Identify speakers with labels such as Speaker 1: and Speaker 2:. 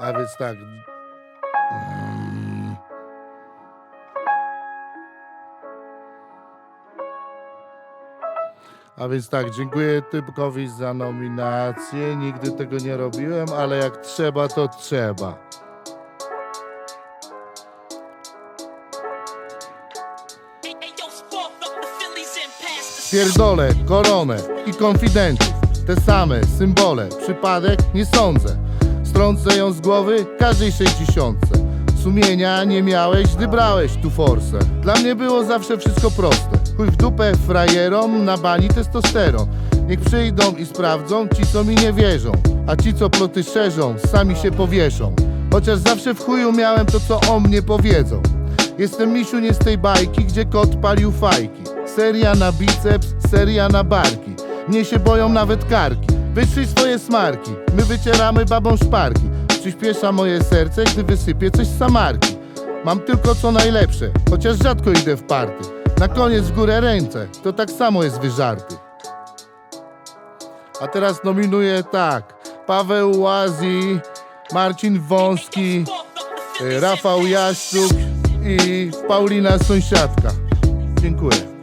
Speaker 1: A więc tak. A więc tak, dziękuję Typkowi za nominację. Nigdy tego nie robiłem, ale jak trzeba, to trzeba. Pierdolę, koronę i konfidentów Te same symbole, przypadek nie sądzę Strącę ją z głowy każdej sześćdziesiątce. Sumienia nie miałeś, gdy brałeś tu forsę. Dla mnie było zawsze wszystko proste. Chuj w dupę frajerom, na bani testosteron. Niech przyjdą i sprawdzą ci co mi nie wierzą A ci co ploty szerzą, sami się powieszą. Chociaż zawsze w chuju miałem to co o mnie powiedzą. Jestem misiu nie z tej bajki, gdzie kot palił fajki. Seria na biceps, seria na barki. Mnie się boją nawet karki Wytrzyj swoje smarki, my wycieramy babą szparki. Przyspiesza moje serce, gdy wysypię coś z samarki. Mam tylko co najlepsze, chociaż rzadko idę w party. Na koniec w górę ręce, to tak samo jest wyżarty. A teraz nominuję tak. Paweł Łazi, Marcin Wąski y, Rafał Jaszczuk i Paulina Sąsiadka. Dziękuję.